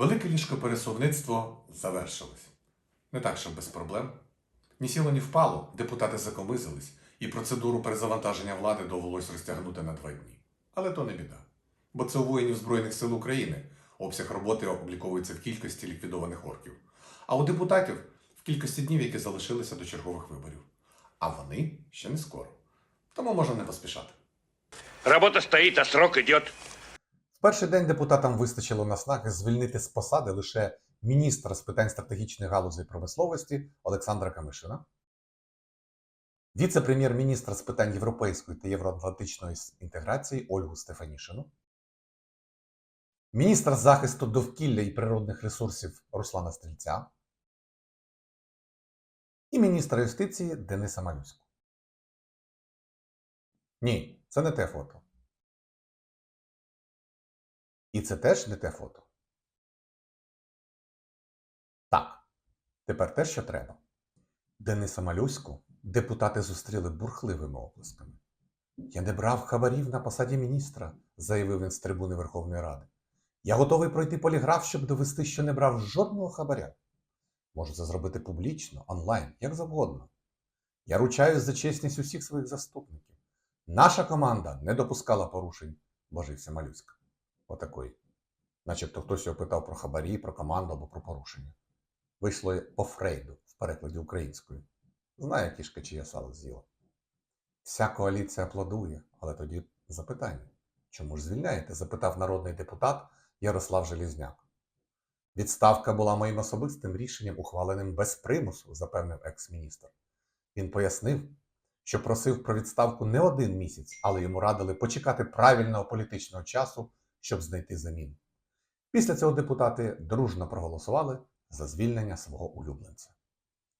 Велике ліжкопересувництво завершилось. Не так, щоб без проблем. Ні сіло, ні впало, депутати закомизились, і процедуру перезавантаження влади довелось розтягнути на два дні. Але то не біда. Бо це у воїнів Збройних сил України обсяг роботи обліковується в кількості ліквідованих орків, а у депутатів в кількості днів, які залишилися до чергових виборів. А вони ще не скоро. Тому можна не поспішати. Работа стоит, а срок идет. Перший день депутатам вистачило наснаги звільнити з посади лише міністра з питань стратегічних галузей промисловості Олександра Камишина, віце-прем'єр-міністра з питань європейської та євроатлантичної інтеграції Ольгу Стефанішину, міністра захисту довкілля і природних ресурсів Руслана Стрільця і міністра юстиції Дениса Малюську. Ні, це не те фото. І це теж не те фото. Так, тепер те, що треба. Дениса Малюську депутати зустріли бурхливими оплесками. Я не брав хабарів на посаді міністра, заявив він з трибуни Верховної Ради. Я готовий пройти поліграф, щоб довести, що не брав жодного хабаря. Можу це зробити публічно, онлайн, як завгодно. Я ручаюсь за чесність усіх своїх заступників. Наша команда не допускала порушень, божився Малюська. Отакої. Начебто хтось його питав про хабарі, про команду або про порушення. Вийшло по Фрейду в перекладі українською. Знає кішка, чиє сало з'їла. Вся коаліція аплодує, але тоді запитання. Чому ж звільняєте? запитав народний депутат Ярослав Желізняк. Відставка була моїм особистим рішенням, ухваленим без примусу, запевнив екс-міністр. Він пояснив, що просив про відставку не один місяць, але йому радили почекати правильного політичного часу, щоб знайти заміну. Після цього депутати дружно проголосували за звільнення свого улюбленця.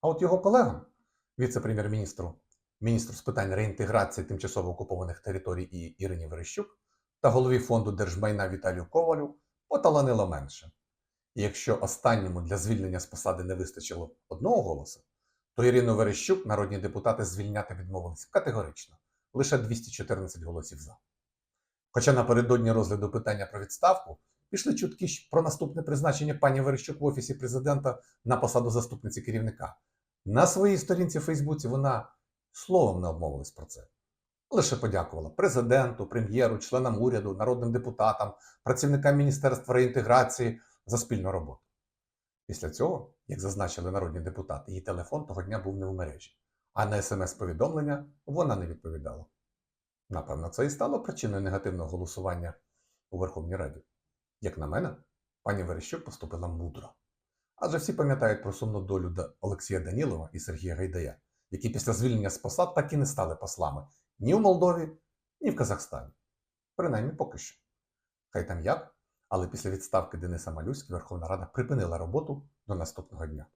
А от його колегам, віце-прем'єр-міністру, міністру з питань реінтеграції тимчасово окупованих територій і Ірині Верещук та голові фонду держмайна Віталію Ковалю поталанило менше. І якщо останньому для звільнення з посади не вистачило одного голосу, то Ірину Верещук народні депутати звільняти відмовились категорично лише 214 голосів за. Хоча напередодні розгляду питання про відставку пішли чутки про наступне призначення пані Верещук в офісі президента на посаду заступниці керівника. На своїй сторінці в Фейсбуці вона словом не обмовилась про це. Лише подякувала президенту, прем'єру, членам уряду, народним депутатам, працівникам Міністерства реінтеграції за спільну роботу. Після цього, як зазначили народні депутати, її телефон того дня був не в мережі, а на смс-повідомлення вона не відповідала. Напевно, це і стало причиною негативного голосування у Верховній Раді. Як на мене, пані Верещук поступила мудро. Адже всі пам'ятають про сумну долю Олексія Данілова і Сергія Гайдая, які після звільнення з посад так і не стали послами ні в Молдові, ні в Казахстані. Принаймні поки що. Хай там як, але після відставки Дениса Малюськи Верховна Рада припинила роботу до наступного дня.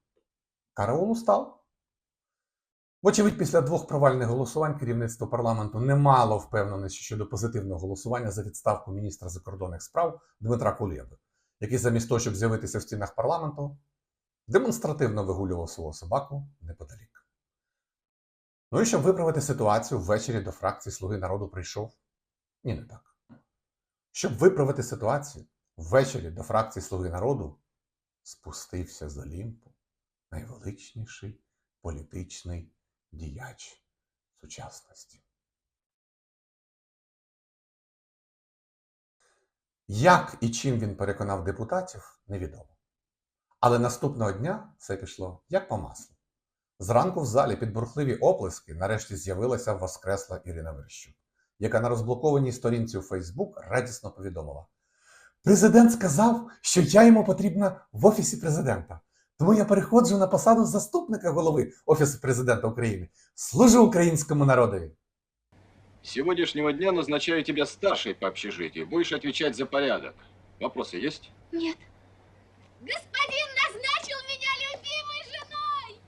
Караул устав. Вочевидь, після двох провальних голосувань керівництво парламенту не мало впевненості щодо позитивного голосування за відставку міністра закордонних справ Дмитра Кулєби, який замість того, щоб з'явитися в стінах парламенту, демонстративно вигулював свого собаку неподалік. Ну і щоб виправити ситуацію, ввечері до фракції Слуги народу прийшов. Ні, не так. Щоб виправити ситуацію, ввечері до фракції Слуги народу спустився з Олімпу найвеличніший політичний діяч сучасності. Як і чим він переконав депутатів, невідомо. Але наступного дня все пішло як по маслу. Зранку в залі під бурхливі оплески нарешті з'явилася воскресла Ірина Верещук, яка на розблокованій сторінці у Фейсбук радісно повідомила: Президент сказав, що я йому потрібна в офісі президента. Тому я переходжу на посаду заступника голови Офісу президента України. Служу українському народові. С сегодняшнего дня назначаю тебя старшей по общежитию. Будешь отвечать за порядок. Вопросы есть? Нет. Господин назначил меня любимой женой!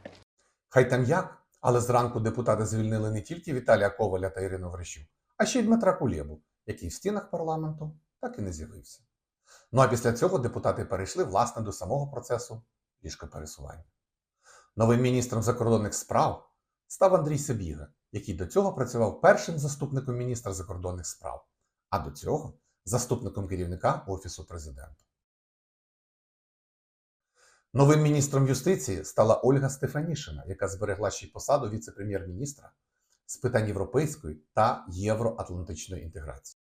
Хай там як, але зранку депутати звільнили не тільки Віталія Коваля та Ірину Верещук, а ще й Дмитра Кулєбу, який в стінах парламенту так і не з'явився. Ну а після цього депутати перейшли власне до самого процесу ліжкопересування. Новим міністром закордонних справ став Андрій Себіга, який до цього працював першим заступником міністра закордонних справ, а до цього заступником керівника Офісу президента. Новим міністром юстиції стала Ольга Стефанішина, яка зберегла ще й посаду віце-прем'єр-міністра з питань європейської та євроатлантичної інтеграції.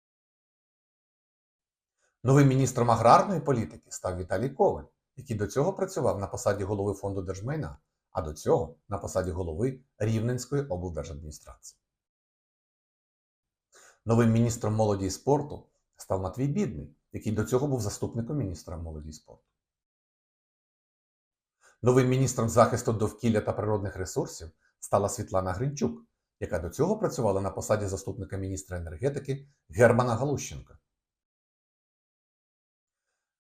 Новим міністром аграрної політики став Віталій Коваль, який до цього працював на посаді голови фонду держмайна, а до цього на посаді голови Рівненської облдержадміністрації. Новим міністром молоді і спорту став Матвій Бідний, який до цього був заступником міністра молоді і спорту. Новим міністром захисту довкілля та природних ресурсів стала Світлана Гринчук, яка до цього працювала на посаді заступника міністра енергетики Германа Галущенка.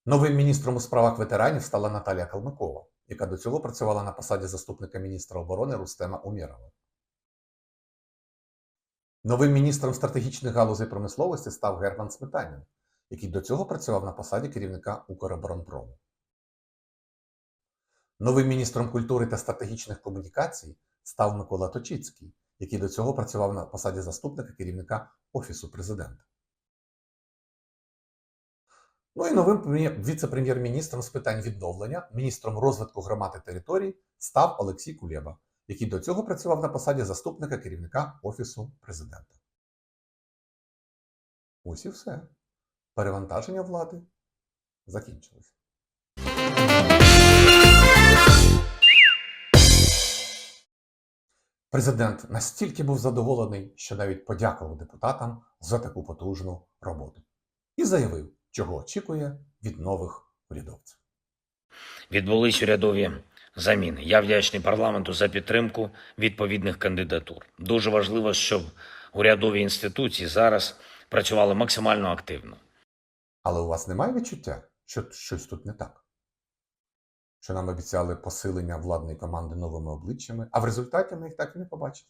Новим міністром у справах ветеранів стала Наталія Калмикова, яка до цього працювала на посаді заступника міністра оборони Рустема Умєрова. Новим міністром стратегічних галузей промисловості став Герман Сметанін, який до цього працював на посаді керівника Укроборонпрому. Новим міністром культури та стратегічних комунікацій став Микола Точицький, який до цього працював на посаді заступника керівника Офісу президента. Ну і новим віце-прем'єр-міністром з питань відновлення, міністром розвитку громад і територій став Олексій Кулєба, який до цього працював на посаді заступника керівника Офісу президента. Ось і все. Перевантаження влади закінчилось. Президент настільки був задоволений, що навіть подякував депутатам за таку потужну роботу і заявив, чого очікує від нових урядовців. Відбулись урядові заміни. Я вдячний парламенту за підтримку відповідних кандидатур. Дуже важливо, щоб урядові інституції зараз працювали максимально активно. Але у вас немає відчуття, що щось тут не так? Що нам обіцяли посилення владної команди новими обличчями, а в результаті ми їх так і не побачили.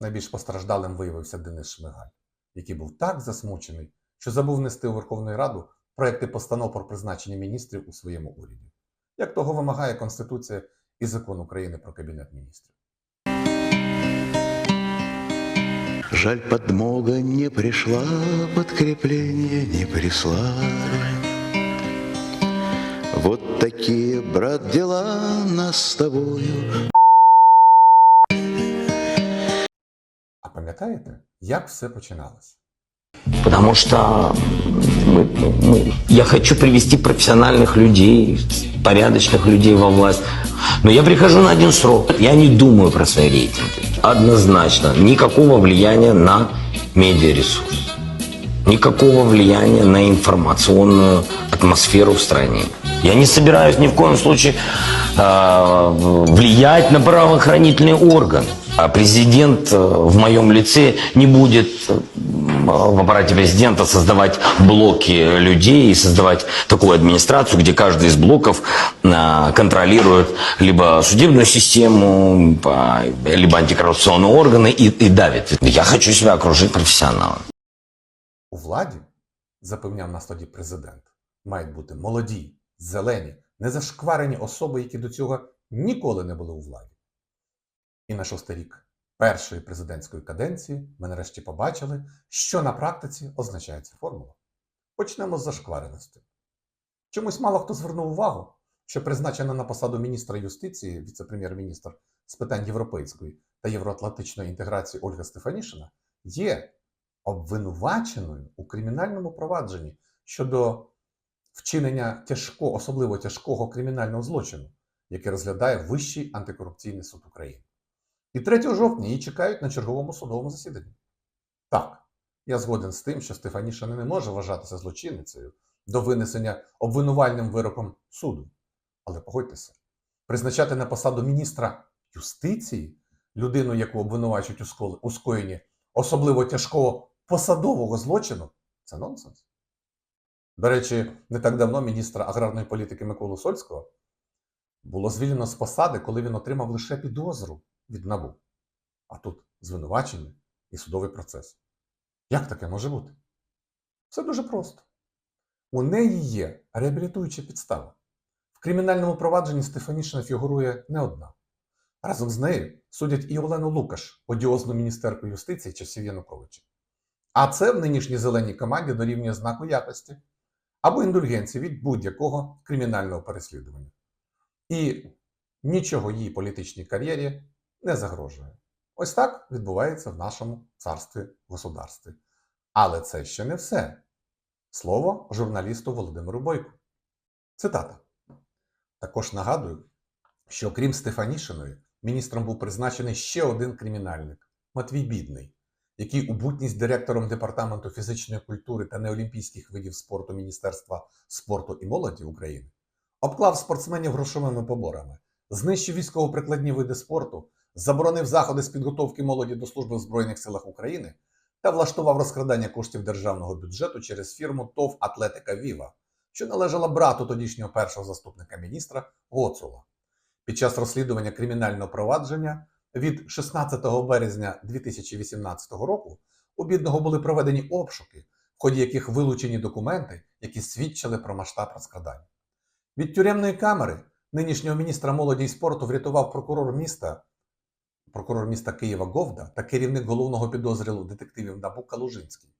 Найбільш постраждалим виявився Денис Шмигаль, який був так засмучений, що забув нести у Верховну Раду проекти постанов про призначення міністрів у своєму уряді, як того вимагає Конституція і закон України про Кабінет міністрів. Жаль, подмога не пришла, подкрепление не прислали. Вот такие, брат, дела нас с тобою. А пам'ятаєте, як все починалося? Потому что мы- мы- я хочу привести профессиональных людей, порядочных людей во власть. Но я прихожу на один срок. Я не думаю про свои рейтинги. Однозначно. Никакого влияния на медиаресурс. Никакого влияния на информационную атмосферу в стране. Я не собираюсь ни в коем случае а, влиять на правоохранительные органы. А президент э, в моем лице не будет э, в аппарате президента создавать блоки людей и создавать такую администрацию, где каждый из блоков а, контролирует либо судебную систему, а, либо антикоррупционные органы и, и давит. Я хочу себя окружить профессионалами. У владі, запевняв нас тоді президент, мають бути молоді, зелені, незашкварені особи, які до цього ніколи не були у владі. І на шостий рік першої президентської каденції ми нарешті побачили, що на практиці означає ця формула. Почнемо з зашквареності. Чомусь мало хто звернув увагу, що призначена на посаду міністра юстиції, віце-прем'єр-міністр з питань європейської та євроатлантичної інтеграції Ольга Стефанішина є обвинуваченою у кримінальному провадженні щодо вчинення тяжкого, особливо тяжкого кримінального злочину, який розглядає Вищий антикорупційний суд України. І 3 жовтня її чекають на черговому судовому засіданні. Так, я згоден з тим, що Стефанішина не може вважатися злочинницею до винесення обвинувальним вироком суду. Але погодьтеся, призначати на посаду міністра юстиції людину, яку обвинувачують у сколи- у скоєнні особливо тяжкого посадового злочину це нонсенс. До речі, не так давно міністра аграрної політики Миколу Сольського було звільнено з посади, коли він отримав лише підозру від НАБУ. А тут звинувачення і судовий процес. Як таке може бути? Все дуже просто. У неї є реабілітуюча підстава. В кримінальному провадженні Стефанішина фігурує не одна. Разом з нею судять і Олену Лукаш, одіозну міністерку юстиції часів Януковича. А це в нинішній зеленій команді дорівнює знаку якості або індульгенції від будь-якого кримінального переслідування. і нічого її політичній кар'єрі не загрожує. Ось так відбувається в нашому царстві государстві. Але це ще не все. Слово журналісту Володимиру Бойку. Цитата. Також нагадую, що окрім Стефанішиної, міністром був призначений ще один кримінальник Матвій Бідний, який у бутність директором департаменту фізичної культури та неолімпійських видів спорту Міністерства спорту і молоді України обклав спортсменів грошовими поборами, знищив військово-прикладні види спорту, заборонив заходи з підготовки молоді до служби в Збройних силах України та влаштував розкрадання коштів державного бюджету через фірму ТОВ Атлетика Віва, що належала брату тодішнього першого заступника міністра Гоцула. Під час розслідування кримінального провадження від 16 березня 2018 року у бідного були проведені обшуки, в ході яких вилучені документи, які свідчили про масштаб розкрадання. Від тюремної камери нинішнього міністра молоді і спорту врятував прокурор міста, прокурор міста Києва Говда та керівник головного підозрілу детективів НАБУ Калужинський.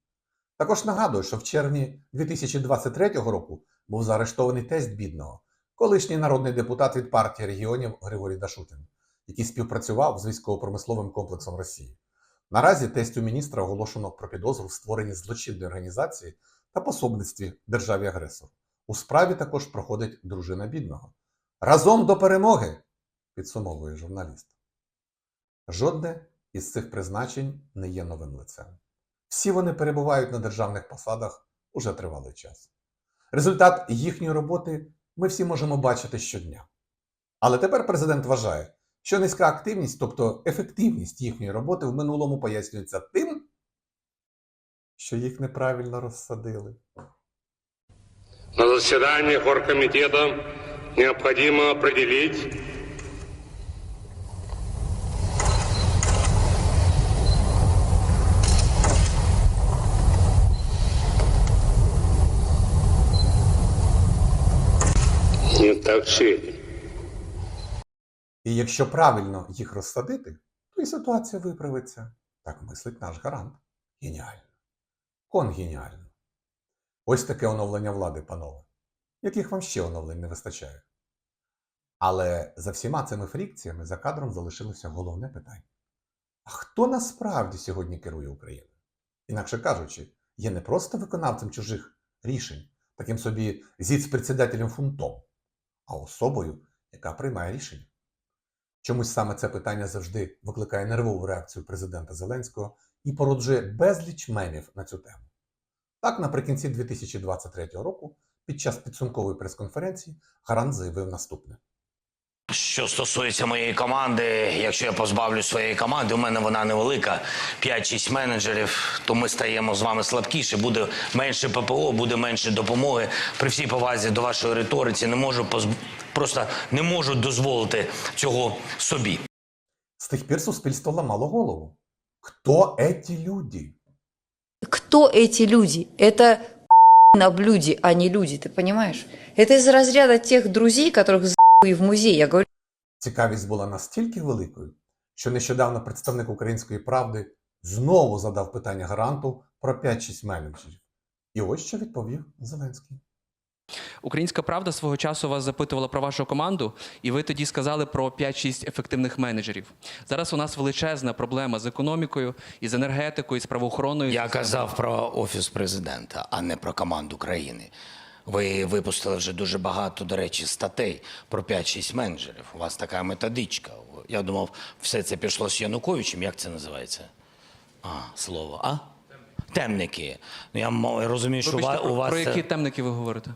Також нагадую, що в червні 2023 року був заарештований тесть бідного, колишній народний депутат від партії регіонів Григорій Дашутин, який співпрацював з військово-промисловим комплексом Росії. Наразі тестю міністра оголошено про підозру в створенні злочинної організації та пособництві державі-агресору. У справі також проходить дружина бідного. Разом до перемоги! підсумовує журналіст. Жодне із цих призначень не є новим лицем. Всі вони перебувають на державних посадах уже тривалий час. Результат їхньої роботи ми всі можемо бачити щодня. Але тепер президент вважає, що низька активність, тобто ефективність їхньої роботи в минулому пояснюється тим, що їх неправильно розсадили. На заседании оргкомитета необходимо определить не так сильно. І якщо правильно їх розсадити, то і ситуація виправиться. Так мислить наш гарант. Геніально. Конгеніально. Ось таке оновлення влади, панове. Яких вам ще оновлень не вистачає? Але за всіма цими фрікціями за кадром залишилося головне питання. А хто насправді сьогодні керує Україною? Інакше кажучи, є не просто виконавцем чужих рішень, таким собі зіц-председателем фунтом, а особою, яка приймає рішення. Чомусь саме це питання завжди викликає нервову реакцію президента Зеленського і породжує безліч мемів на цю тему. Так, наприкінці 2023 року, під час підсумкової прес-конференції, Гарант заявив наступне. Що стосується моєї команди, якщо я позбавлю своєї команди, у мене вона невелика, 5-6 менеджерів, то ми стаємо з вами слабкіше, буде менше ППО, буде менше допомоги. При всій повазі до вашої риториці не можу позб... просто не можу дозволити цього собі. З тих пір суспільство ламало голову. Хто еті люди? Кто эти люди? Это на блюде, а не люди, ты понимаешь? Это из разряда тех друзей, которых за***ю в музей. Я говорю, Цікавість була настільки великою, що нещодавно представник української правди знову задав питання гаранту про 5-6 менеджерів. І ось що відповів Зеленський. Українська правда свого часу вас запитувала про вашу команду, і ви тоді сказали про 5-6 ефективних менеджерів. Зараз у нас величезна проблема з економікою, і з енергетикою, і з правоохороною. Я казав про офіс президента, а не про команду країни. Ви випустили вже дуже багато, до речі, статей про 5-6 менеджерів. У вас така методичка. Я думав, все це пішло з Януковичем. Як це називається? А, слово, а? Темники. Ну, я розумію, що у Вибачте, у вас про які темники ви говорите?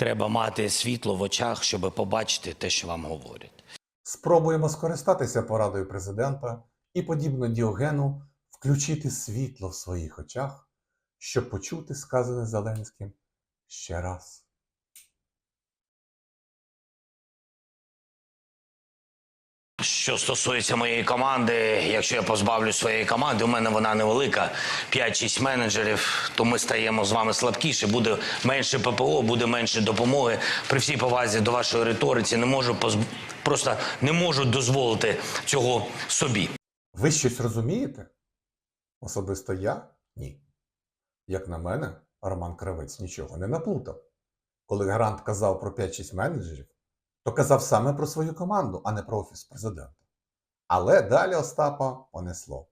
треба мати світло в очах, щоб побачити те, що вам говорять. Спробуємо скористатися порадою президента і, подібно Діогену, включити світло в своїх очах, щоб почути сказане Зеленським ще раз. Що стосується моєї команди, якщо я позбавлю своєї команди, у мене вона невелика, 5-6 менеджерів, то ми стаємо з вами слабкіше, буде менше ППО, буде менше допомоги. При всій повазі до вашої риториці не можу позб... просто не можу дозволити цього собі. Ви щось розумієте? Особисто я ні. Як на мене, Роман Кравець нічого не наплутав. Коли Грант казав про 5-6 менеджерів, то казав саме про свою команду, а не про офіс президента. Але далі Остапа понесло.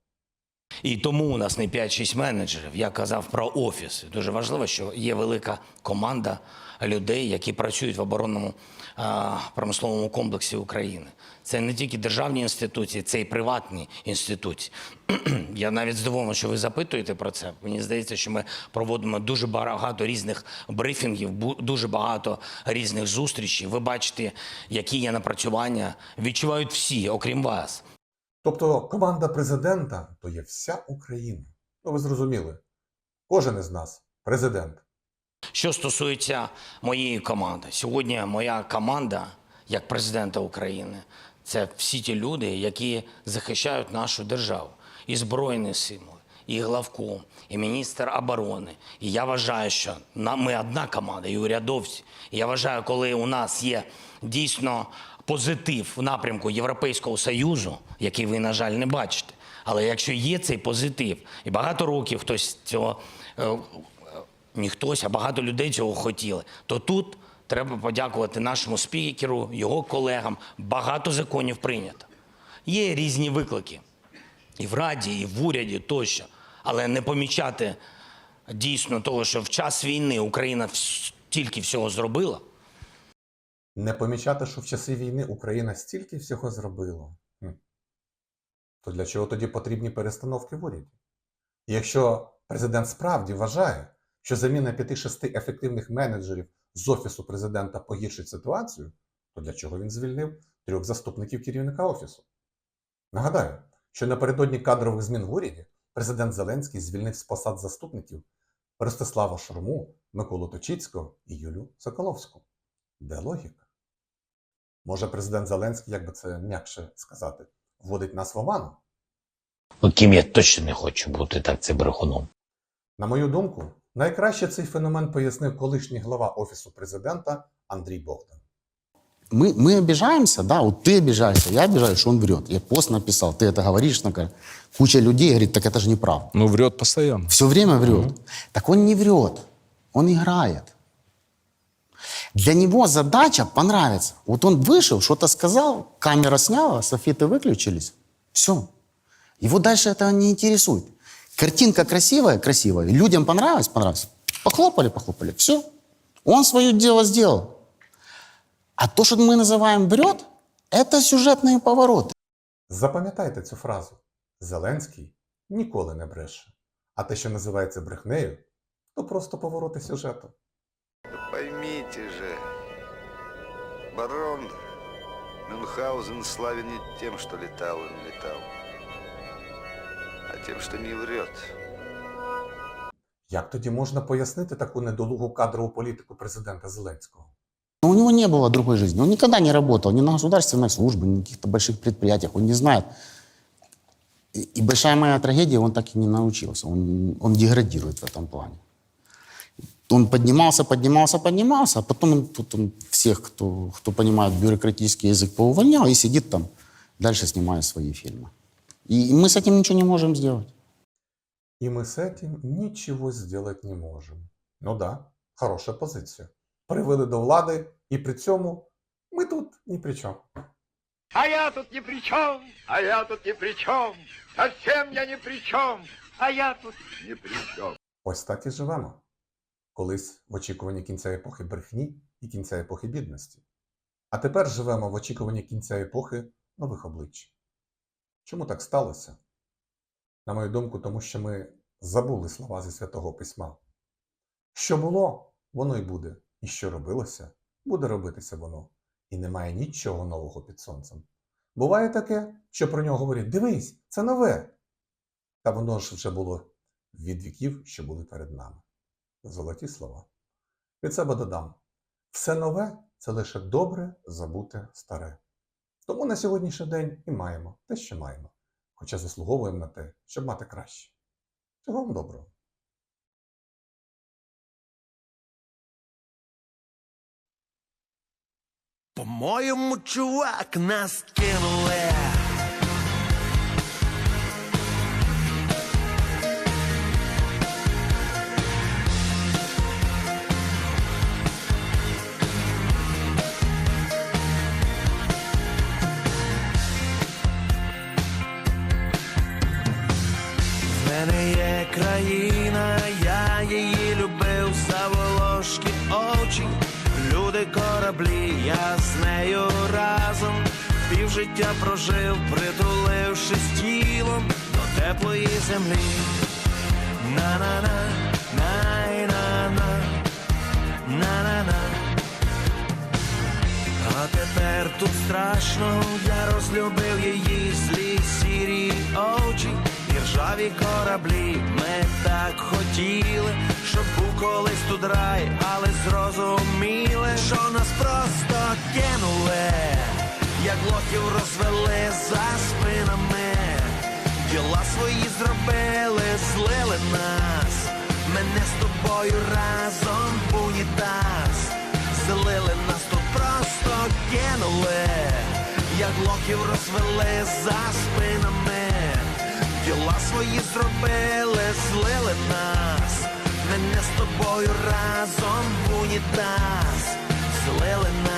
І тому у нас не 5-6 менеджерів. Я казав про офіс. Дуже важливо, що є велика команда людей, які працюють в оборонному промисловому комплексі України. Це не тільки державні інституції, це і приватні інституції. Я навіть здивований, що ви запитуєте про це. Мені здається, що ми проводимо дуже багато різних брифінгів, дуже багато різних зустрічей. Ви бачите, які є напрацювання. Відчувають всі, окрім вас. Тобто команда президента то є вся Україна. Ну ви зрозуміли, кожен із нас президент. Що стосується моєї команди, сьогодні моя команда як президента України це всі ті люди, які захищають нашу державу, і збройні сили, і главком, і міністр оборони. І я вважаю, що ми одна команда, і урядовці. І я вважаю, коли у нас є дійсно позитив в напрямку Європейського Союзу, який ви, на жаль, не бачите. Але якщо є цей позитив, і багато років хтось цього не хтось, а багато людей цього хотіли. То тут треба подякувати нашому спікеру, його колегам. Багато законів прийнято. Є різні виклики і в Раді, і в уряді тощо. Але не помічати дійсно того, що в час війни Україна вс- тільки всього зробила. Не помічати, що в часи війни Україна стільки всього зробила. То для чого тоді потрібні перестановки в уряді? Якщо президент справді вважає, що заміна 5-6 ефективних менеджерів з офісу президента погіршить ситуацію, то для чого він звільнив трьох заступників керівника офісу? Нагадаю, що напередодні кадрових змін в уряді президент Зеленський звільнив з посад заступників Ростислава Шурму, Миколу Точицького і Юлю Соколовську. Де логіка? Може, президент Зеленський, як би це м'якше сказати, вводить нас в оману? От ким я точно не хочу бути, так це брехуном. На мою думку, найкраще цей феномен пояснив колишній глава Офісу президента Андрій Богдан. Мы, мы обижаемся, да, вот ты обижаешься, я обижаюсь, что он врет. Я пост написал, ты это говоришь, как, куча людей говорит, так это же неправда. Ну, врет постоянно. Все время врет. Так он не врет, он играет. Для него задача понравится. Вот он вышел, что-то сказал, камера сняла, софиты выключились. Все. Его дальше это не интересует. Картинка красивая, красивая. Людям понравилось, понравилось. Похлопали, похлопали. Все. Он свое дело сделал. А то, что мы называем врет, это сюжетные повороты. Запам'ятайте цю фразу: Зеленський ніколи не бреше. А те, що називається брехнею, то просто повороти сюжету. Поймите же, барон Мюнхгаузен славен не тем, что летал он летал, а тем, что не врет. Як тоді можна пояснити таку недолугу кадрову політику президента Зеленського? Него не было другой жизни. Он никогда не работал ни на государственной службе, ни на каких-то больших предприятиях. Он не знает. И, и большая моя трагедия, он так и не научился. Он, он деградирует в этом плане. Он поднимался, поднимался, поднимался, а потом он, тут он всех, кто, кто понимает бюрократический язык, поувольнял и сидит там, дальше снимает свои фильмы. И, и мы с этим ничего не можем сделать. И мы с этим ничего сделать не можем. Ну да, хороша позиція. Привели до влади, і при цьому ми тут ні при чому. А я тут ни при чем, а я тут ни при чем, совсем я ни при чем, а я тут ни при чем. Ось так і живемо. Колись в очікуванні кінця епохи брехні і кінця епохи бідності. А тепер живемо в очікуванні кінця епохи нових облич. Чому так сталося? На мою думку, тому що ми забули слова зі святого письма. Що було, воно й буде, і що робилося, буде робитися воно. І немає нічого нового під сонцем. Буває таке, що про нього говорять: дивись, це нове. Та воно ж вже було від віків, що були перед нами. Золоті слова. Від себе додам: все нове це лише добре забуте старе. Тому на сьогоднішній день і маємо те, що маємо, хоча заслуговуємо на те, щоб мати краще. Всього вам доброго. По-моєму, чувак нас кинули. мене є країна, я її любив за волошки очі люди кораблі, я з нею разом півжиття прожив, притулившись тілом до теплої землі. На-на-на, най-на-на, на-на-на. Тепер тут страшно, я розлюбив її злі сірі очі, і ржаві кораблі. Ми так хотіли, щоб був колись тут рай, але зрозуміли, що нас просто кинули, як лохів розвели за спинами. Діла свої зробили, злили нас, мене з тобою разом як лохів розвели за спинами, діла свої зробили, злили нас, мене з тобою разом в унітаз, злили нас.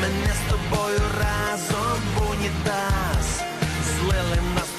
мене з тобою разом в унітаз злили нас.